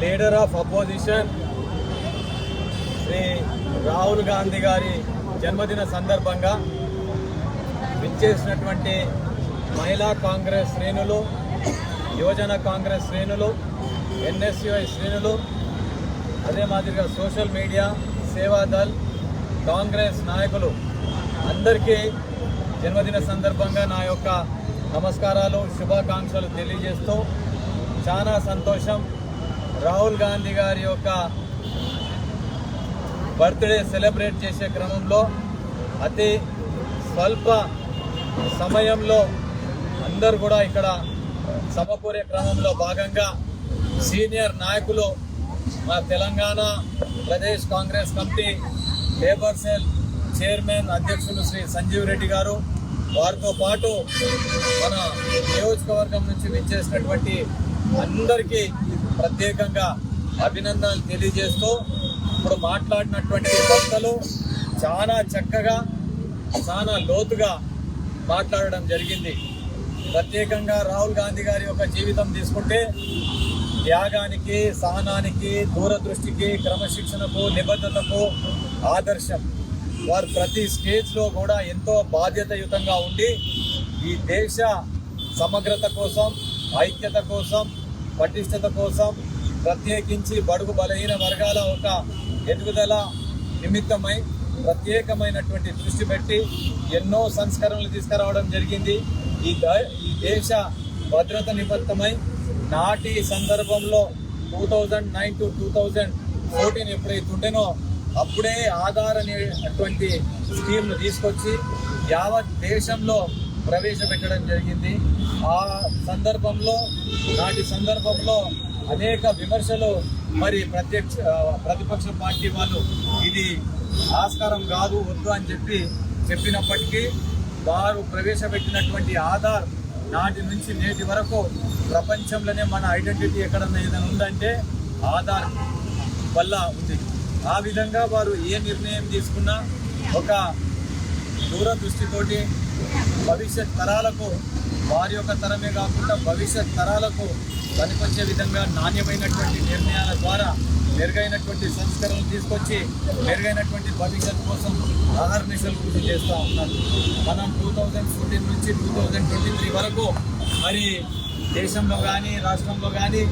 Leader of opposition Shri Rahul Gandhi గారి జన్మదిన సందర్భంగా విచ్చేసినటువంటి మహిళా కాంగ్రెస్ శ్రేణులు యువజన కాంగ్రెస్ శ్రేణులు ఎన్ఎస్యుఐ శ్రేణులు అదే మాదిరిగా సోషల్ మీడియా సేవాదల్ కాంగ్రెస్ నాయకులు అందరికీ జన్మదిన సందర్భంగా నా యొక్క నమస్కారాలు శుభాకాంక్షలు తెలియజేస్తూ చాలా సంతోషం. రాహుల్ గాంధీ గారి యొక్క బర్త్డే సెలబ్రేట్ చేసే క్రమంలో అతి స్వల్ప సమయంలో అందరు కూడా ఇక్కడ సమకూరే క్రమంలో భాగంగా సీనియర్ నాయకులు మా Telangana Pradesh Congress committee labour cell chairman అధ్యక్షులు శ్రీ సంజీవ్ రెడ్డి గారు వారితో పాటు మన నియోజకవర్గం నుంచి విచ్చేసినటువంటి అందరికీ ప్రత్యేకంగా అభినందనలు తెలియజేస్తూ ఇప్పుడు మాట్లాడినటువంటి వక్తలు చాలా చక్కగా చాలా లోతుగా మాట్లాడడం జరిగింది. ప్రత్యేకంగా రాహుల్ గాంధీ గారి యొక్క జీవితం తీసుకుంటే త్యాగానికి సహనానికి దూరదృష్టికి క్రమశిక్షణకు నిబద్ధతకు ఆదర్శం. వారు ప్రతి స్టేజ్లో కూడా ఎంతో బాధ్యతయుతంగా ఉండి ఈ దేశ సమగ్రత కోసం ఐక్యత కోసం పటిష్టత కోసం ప్రత్యేకించి బడుగు బలహీన వర్గాల ఒక ఎదుగుదల నిమిత్తమై ప్రత్యేకమైనటువంటి దృష్టి పెట్టి ఎన్నో సంస్కరణలు తీసుకురావడం జరిగింది. ఈ ద- ఈ దేశ భద్రత నిమిత్తమై నాటి సందర్భంలో two thousand nine to two thousand fourteen ఎప్పుడైతే ఉండేనో అప్పుడే ఆధార్ అనేటువంటి స్కీమ్ను తీసుకొచ్చి యావత్ దేశంలో ప్రవేశపెట్టడం జరిగింది. ఆ సందర్భంలో నాటి సందర్భంలో అనేక విమర్శలు మరి ప్రత్యక్ష ప్రతిపక్ష పార్టీ వాళ్ళు ఇది ఆస్కారం కాదు వద్దు అని చెప్పి చెప్పినప్పటికీ వారు ప్రవేశపెట్టినటువంటి ఆధార్ నాటి నుంచి నేటి వరకు ప్రపంచంలోనే మన ఐడెంటిటీ ఎక్కడన్నా ఏదైనా ఉందంటే ఆధార్ వల్ల ఉంది. ఆ విధంగా వారు ఏ నిర్ణయం తీసుకున్నా ఒక దూరదృష్టితోటి భవిష్యత్ తరాలకు వారి యొక్క తరమే కాకుండా భవిష్యత్ తరాలకు పనికొచ్చే విధంగా నాణ్యమైనటువంటి నిర్ణయాల ద్వారా మెరుగైనటువంటి సంస్కరణలు తీసుకొచ్చి మెరుగైనటువంటి భవిష్యత్ కోసం ఆహర్నిశలు కృషి చేస్తూ ఉన్నారు. మనం టూ థౌజండ్ ఫోర్టీన్ నుంచి టూ థౌజండ్ ట్వంటీ త్రీ వరకు మరి దేశంలో కానీ రాష్ట్రంలో కానీ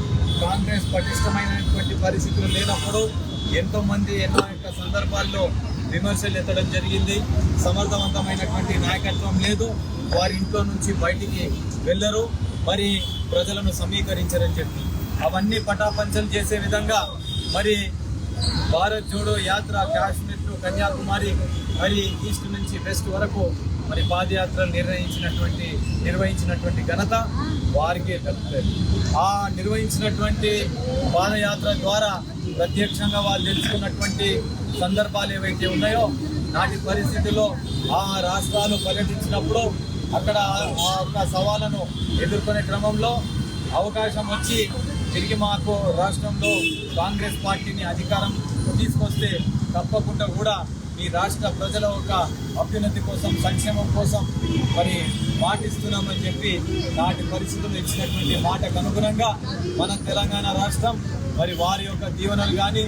కాంగ్రెస్ పటిష్టమైనటువంటి పరిస్థితులు లేనప్పుడు ఎంతోమంది ఎన్నో యొక్క సందర్భాల్లో విమర్శలు ఎత్తడం జరిగింది. సమర్థవంతమైనటువంటి నాయకత్వం లేదు. వారి ఇంట్లో నుంచి బయటికి వెళ్ళరు. మరి ప్రజలను సమీకరించరని చెప్పి. అవన్నీ పటాపంచలు చేసే విధంగా మరి భారత్ జోడో యాత్ర కాశ్మీర్ టు కన్యాకుమారి మరి ఈస్ట్ నుంచి వెస్ట్ వరకు మరి పాదయాత్రలు నిర్వహించినటువంటి నిర్వహించినటువంటి ఘనత వారికే దక్కుతుంది ఆ నిర్వహించినటువంటి పాదయాత్ర ద్వారా ప్రత్యక్షంగా వాళ్ళు తెలుసుకున్నటువంటి సందర్భాలు ఏవైతే ఉన్నాయో నాటి పరిస్థితుల్లో ఆ రాష్ట్రాలు పర్యటించినప్పుడు అక్కడ ఆ యొక్క సవాళ్ళను ఎదుర్కొనే క్రమంలో అవకాశం వచ్చి తిరిగి మాకు రాష్ట్రంలో కాంగ్రెస్ పార్టీని అధికారం తీసుకొస్తే తప్పకుండా కూడా ఈ రాష్ట్ర ప్రజల యొక్క అభ్యున్నతి కోసం సంక్షేమం కోసం మరి మాటిస్తున్నామని చెప్పి నాటి పరిస్థితులు ఇచ్చినటువంటి మాటకు అనుగుణంగా మన తెలంగాణ రాష్ట్రం మరి వారి యొక్క దీవెనలు కానీ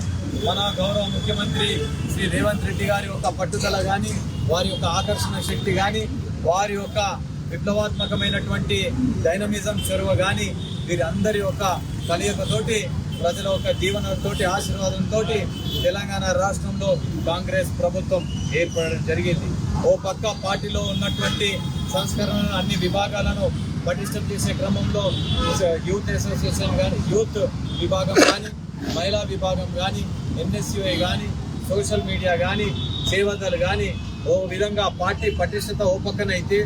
మన గౌరవ ముఖ్యమంత్రి శ్రీ రేవంత్ రెడ్డి గారి యొక్క పట్టుదల కానీ వారి యొక్క ఆకర్షణ శక్తి కానీ వారి యొక్క విప్లవాత్మకమైనటువంటి డైనమిజం చొరవ కానీ వీరందరి యొక్క కలయికతోటి ప్రజల యొక్క దీవెనతోటి ఆశీర్వాదంతో తెలంగాణ రాష్ట్రంలో కాంగ్రెస్ ప్రభుత్వం ఏర్పడడం జరిగింది. ఓ పక్క పార్టీలో ఉన్నటువంటి సంస్కరణలు అన్ని విభాగాలను పటిష్టం చేసే క్రమంలో యూత్ అసోసియేషన్ కానీ యూత్ విభాగం కానీ మహిళా విభాగం కానీ ఎన్ఎస్యుఐ కానీ సోషల్ మీడియా కానీ సేవదలు కానీ ఓ విధంగా పార్టీ పటిష్టత ఓ పక్కన అయితే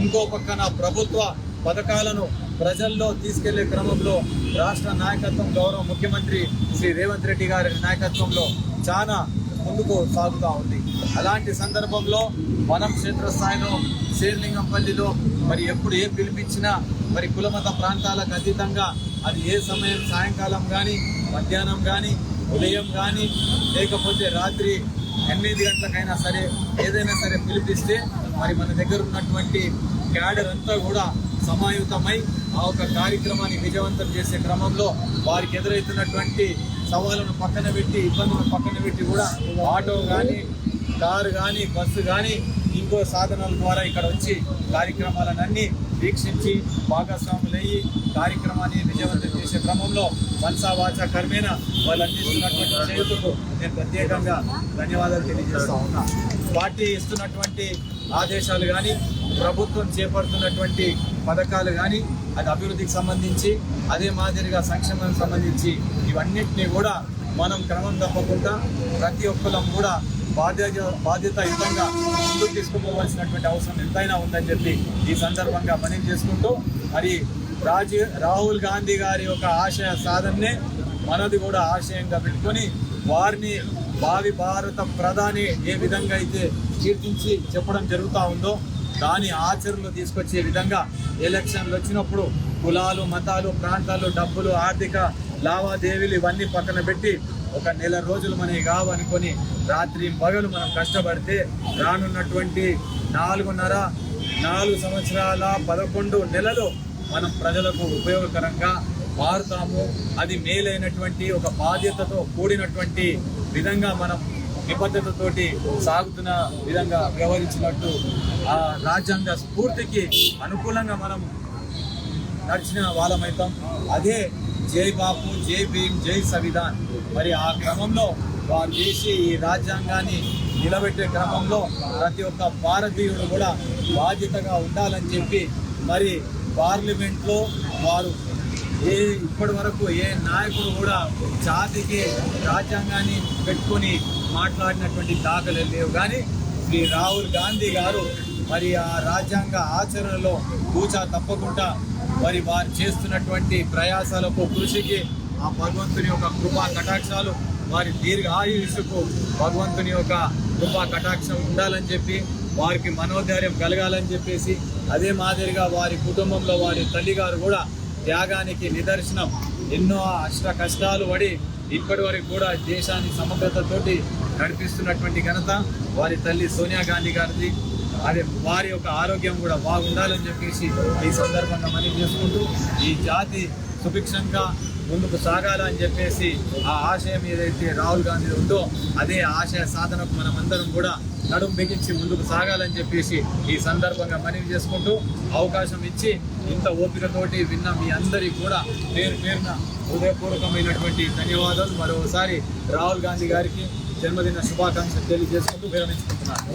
ఇంకో పక్కన ప్రభుత్వ పథకాలను ప్రజల్లో తీసుకెళ్ళే క్రమంలో రాష్ట్ర నాయకత్వం గౌరవ ముఖ్యమంత్రి శ్రీ రేవంత్ రెడ్డి గారి నాయకత్వంలో చాలా ముందుకు సాగుతూ ఉంది. అలాంటి సందర్భంలో మనం క్షేత్రస్థాయిలో శేర్లింగంపల్లిలో మరి ఎప్పుడు ఏ పిలిపించినా మరి కులమత ప్రాంతాలకు అతీతంగా అది ఏ సమయం సాయంకాలం కానీ మధ్యాహ్నం కానీ ఉదయం కానీ లేకపోతే రాత్రి ఎనిమిది గంటలకైనా సరే ఏదైనా సరే పిలిపిస్తే మరి మన దగ్గర ఉన్నటువంటి క్యాడర్ అంతా కూడా సమాయుతమై ఆ ఒక కార్యక్రమాన్ని విజయవంతం చేసే క్రమంలో వారికి ఎదురవుతున్నటువంటి సవాళ్ళను పక్కన పెట్టి ఇబ్బందులను పక్కన పెట్టి కూడా ఆటో కానీ కారు కానీ బస్సు కానీ ఇంకో సాధనాల ద్వారా ఇక్కడ వచ్చి కార్యక్రమాలన్నీ వీక్షించి భాగస్వాములయ్యి కార్యక్రమాన్ని విజయవంతం చేసే క్రమంలో మనసా వాచ వాళ్ళు అందిస్తున్నటువంటి చేతులకు నేను ప్రత్యేకంగా ధన్యవాదాలు తెలియజేస్తా ఉన్నా. పార్టీ ఇస్తున్నటువంటి ఆదేశాలు కానీ ప్రభుత్వం చేపడుతున్నటువంటి పథకాలు కానీ అది అభివృద్ధికి సంబంధించి అదే మాదిరిగా సంక్షేమానికి సంబంధించి ఇవన్నింటినీ కూడా మనం క్రమం తప్పకుండా ప్రతి ఒక్కరం కూడా బాధ్యత బాధ్యతాయుతంగా ముందుకు తీసుకుపోవాల్సినటువంటి అవసరం ఎంతైనా ఉందని చెప్పి ఈ సందర్భంగా మనవి చేసుకుంటూ మరి రాజీ రాహుల్ గాంధీ గారి యొక్క ఆశయ సాధననే మనది కూడా ఆశయంగా పెట్టుకొని వారిని భావి భారత ప్రధాని ఏ విధంగా అయితే కీర్తించి చెప్పడం జరుగుతూ ఉందో దాని ఆచరణలో తీసుకొచ్చే విధంగా ఎలక్షన్లు వచ్చినప్పుడు కులాలు మతాలు ప్రాంతాలు డబ్బులు ఆర్థిక లావాదేవీలు ఇవన్నీ పక్కన పెట్టి ఒక నెల రోజులు మనకి కావనుకొని రాత్రి పగలు మనం కష్టపడితే రానున్నటువంటి నాలుగున్నర నాలుగు సంవత్సరాల పదకొండు నెలలు మనం ప్రజలకు ఉపయోగకరంగా మారుతాము. అది మేలైనటువంటి ఒక బాధ్యతతో కూడినటువంటి విధంగా మనం నిబద్ధతతోటి సాగుతున్న విధంగా వ్యవహరించినట్టు ఆ రాజ్యాంగ స్ఫూర్తికి అనుకూలంగా మనం నడిచిన వాళ్ళమైతాం. అదే జై బాపు జై భీమ్ జై సంవిధాన్. మరి ఆ క్రమంలో వారు చేసి ఈ రాజ్యాంగాన్ని నిలబెట్టే క్రమంలో ప్రతి ఒక్క భారతీయుడు కూడా బాధ్యతగా ఉండాలని చెప్పి మరి పార్లమెంట్లో వారు ఏ ఇప్పటి వరకు ఏ నాయకుడు కూడా జాతికి రాజ్యాంగాన్ని పెట్టుకొని మాట్లాడినటువంటి దాఖలు లేవు. కానీ శ్రీ రాహుల్ గాంధీ గారు మరి ఆ రాజ్యాంగ ఆచరణలో కూచా తప్పకుండా మరి వారు చేస్తున్నటువంటి ప్రయాసాలకు కృషికి ఆ భగవంతుని యొక్క కృపా కటాక్షాలు వారి దీర్ఘ ఆయుష్కు భగవంతుని యొక్క కృపా కటాక్షం ఉండాలని చెప్పి వారికి మనోధైర్యం కలగాలని చెప్పేసి అదే మాదిరిగా వారి కుటుంబంలో వారి తల్లిగారు కూడా త్యాగానికి నిదర్శనం. ఎన్నో అష్ట కష్టాలు పడి ఇప్పటి వరకు కూడా దేశాన్ని సమగ్రతతోటి నడిపిస్తున్నటువంటి ఘనత వారి తల్లి సోనియా గాంధీ గారిది. అదే వారి యొక్క ఆరోగ్యం కూడా బాగుండాలని చెప్పేసి ఈ సందర్భంగా మనీ చేసుకుంటూ ఈ జాతి సుభిక్షంగా ముందుకు సాగాలని చెప్పేసి ఆ ఆశయం ఏదైతే రాహుల్ గాంధీ ఉందో అదే ఆశయ సాధనకు మనమందరం కూడా నడుం బిగించి ముందుకు సాగాలని చెప్పేసి ఈ సందర్భంగా మనవి చేసుకుంటూ అవకాశం ఇచ్చి ఇంత ఓపికతోటి విన్న మీ అందరికీ కూడా పేరు పేరున హృదయపూర్వకమైనటువంటి ధన్యవాదాలు. మరోసారి రాహుల్ గాంధీ గారికి జన్మదిన శుభాకాంక్షలు తెలియజేసుకుంటూ విరమించుకుంటున్నాను.